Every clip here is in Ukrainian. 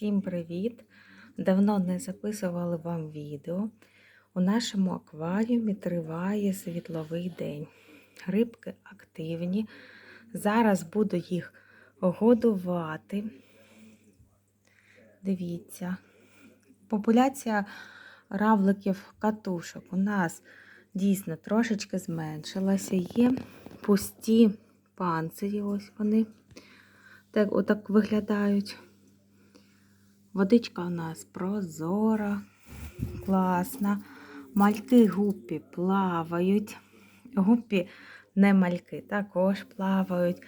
Всім привіт! Давно не записували вам відео. У нашому акваріумі триває світловий день. Рибки активні. Зараз буду їх годувати. Дивіться. Популяція равликів катушок у нас дійсно трошечки зменшилася. Є пусті панцирі, ось вони. Так, отак виглядають. Водичка у нас прозора, класна. Мальки гуппі плавають. Гуппі не мальки, також плавають.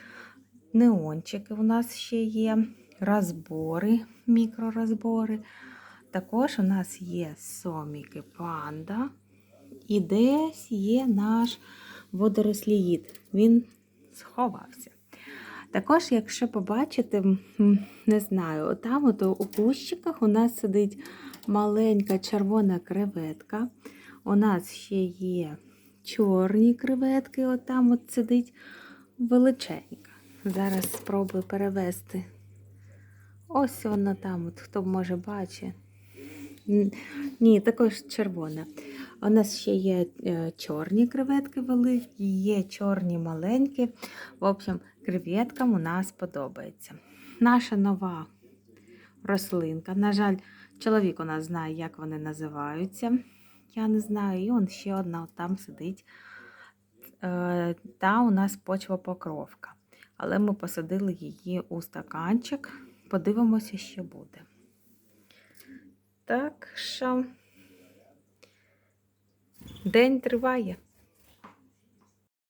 Неончики у нас ще є, розбори, мікророзбори. Також у нас є соміки панда. І десь є наш водоросліїд. Він сховався. Також, якщо побачите, не знаю, там от у кущиках у нас сидить маленька червона креветка. У нас ще є чорні креветки, от там от сидить величенька. Зараз спробую перевести. Ось вона там, от, хто може бачить. Ні, також червона. У нас ще є е, чорні креветки великі, є чорні маленькі. В общем, креветкам у нас подобається. Наша нова рослинка. На жаль, чоловік у нас знає, як вони називаються. Я не знаю. І он ще одна там сидить. Е, Та у нас почвопокровка. Але ми посадили її у стаканчик. Подивимося, що буде. Так що день триває.